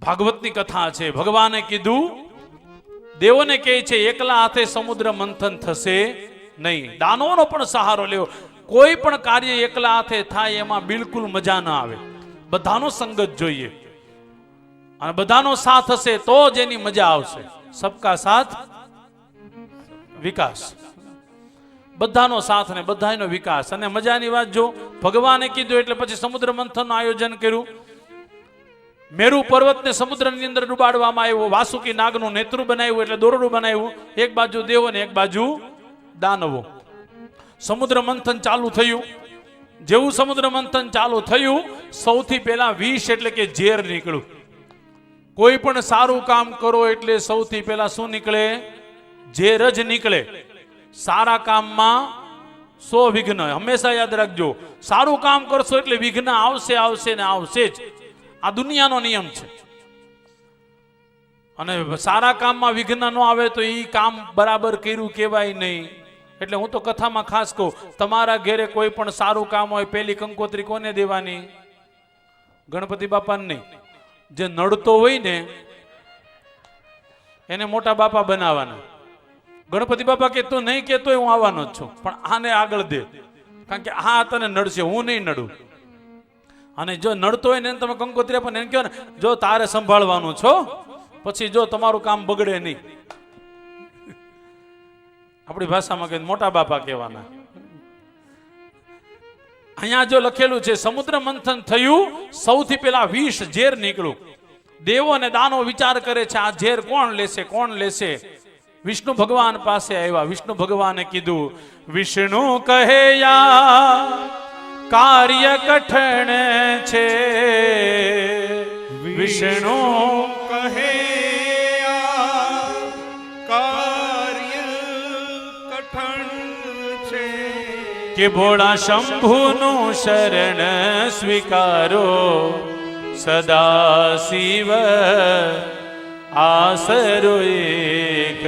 ભાગવતની કથા છે. ભગવાને કીધું, દેવોને કહે છે, એકલા હાથે સમુદ્ર મંથન થશે નહીં. દાનોનો પણ સહારો લેવો કોઈ પણ કાર્ય એકલા હાથે થાય એમાં બિલકુલ મજા ના આવે. બધાનો સંગત જોઈએ. અને બધાનો સાથ હશે તો જ એની મજા આવશે. સબકા સાથ, વિકાસ. બધાનો સાથ ને બધાનો વિકાસ. અને મજાની વાત જો, ભગવાને કીધું એટલે પછી સમુદ્ર મંથનનું આયોજન કર્યું. મેરુ પર્વતને સમુદ્રની અંદર ડુબાડવામાં આવ્યો, વાસુકી નાગનું નેતૃ બનાવ્યું એટલે દોરડું બનાવ્યું. એક બાજુ દેવો ને એક બાજુ દાનવો. સમુદ્ર મંથન ચાલુ થયું. જેવું સમુદ્ર મંથન ચાલુ થયું, સૌથી પહેલા વિષ એટલે કે ઝેર નીકળ્યું. કોઈ પણ સારું કામ કરો એટલે સૌથી પહેલા શું નીકળે? ઝેર જ નીકળે. સારા કામમાં સો વિઘ્ન હંમેશા યાદ રાખજો. સારું કામ કરશો એટલે વિઘ્ન આવશે આવશે ને આવશે જ. આ દુનિયાનો નિયમ છે. અને સારા કામમાં વિઘ્ન ન આવે તો એ કામ બરાબર કર્યું કહેવાય નહીં. એટલે હું તો કથામાં ખાસ કહું, તમારા ઘેરે કોઈ પણ સારું કામ હોય, પેલી કંકોત્રી કોને દેવાની? ગણપતિ બાપાને નહીં. જે નડતો હોય ને, એને મોટા બાપા બનાવવાના. ગણપતિ બાપા કહેતો નહીં કહેતો હું આવવાનો જ છું, પણ આને આગળ દે. કારણ કે આ તને નડશે, હું નહીં નડું. અને જો નડતો હોય ને એને તમે કંકોત્રી ને એને કહો ને, જો તારે સંભાળવાનું છો, પછી જો તમારું કામ બગડે નહીં. આપણી ભાષામાં કહે મોટા બાપા કહેવાના. અહીંયા જો લખેલું છે, સમુદ્ર મંથન થયું, સૌથી પેલા વિષ ઝેર નીકળ્યું. દેવો અને દાનો વિચાર કરે છે, આ ઝેર કોણ લેશે કોણ લેશે? વિષ્ણુ ભગવાન પાસે આવ્યા, વિષ્ણુ ભગવાને કીધું, વિષ્ણુ કહે યા કાર્ય કઠણ છે. વિષ્ણુ કહે કાર્ય કઠણ છે. કે ભોળા શંભુનું શરણ સ્વીકારો. સદા શિવ આસરો એક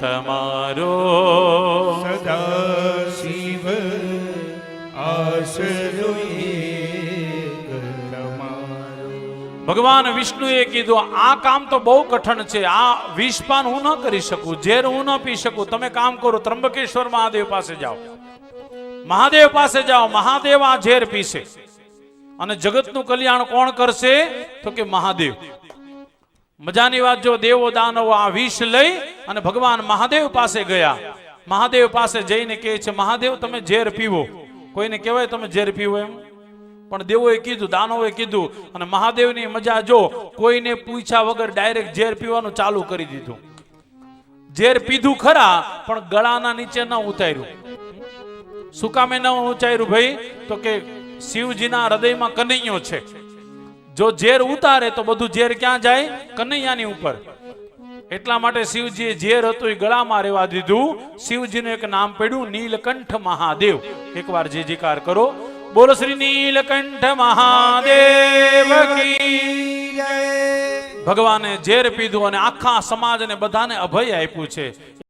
તમારો. સદા ભગવાન વિષ્ણુએ કીધું, આ કામ તો બહુ કઠણ છે. આ વિષપાન હું ન કરી શકું. ઝેર હું ન પી શકું. તમે કામ કરો ત્રંબકેશ્વર મહાદેવ પાસે જાઓ. મહાદેવ પાસે જાઓ. મહાદેવ આ ઝેર પીશે. અને જગતનું કલ્યાણ કોણ કરશે? તો કે મહાદેવ. મજાની વાત જો દેવો દાનવો આ વિષ લઈ અને ભગવાન મહાદેવ પાસે ગયા. મહાદેવ પાસે જઈને કહે છે, મહાદેવ, તમે ઝેર પીવો. કોઈને કહેવાય તમે ઝેર પીવો એમ? પણ દેવોએ કીધું, દાનવોએ કીધું, અને મહાદેવની મજા જો, કોઈને પૂછ્યા વગર ડાયરેક્ટ ઝેર પીવાનું ચાલુ કરી દીધું. ઝેર પીધું ખરા, પણ ગળાના નીચે ન ઉતાર્યું. શું કામે ન ઉતાર્યું ભાઈ? તો કે શિવજીના હૃદયમાં કનૈયો છે. જો ઝેર ઉતારે તો બધું ઝેર ક્યાં જાય? કનૈયાની ઉપર. એટલા માટે શિવજીએ ઝેર હતું, એ ગળામાં રહેવા દીધું. શિવજીનું એક નામ પડ્યું, નીલકંઠ મહાદેવ. એકવાર જે જીકાર કરો. બોલો શ્રી નીલકંઠ મહાદેવ ભગવાને ઝેર પીધું અને આખા સમાજને બધાને અભય આપ્યું છે.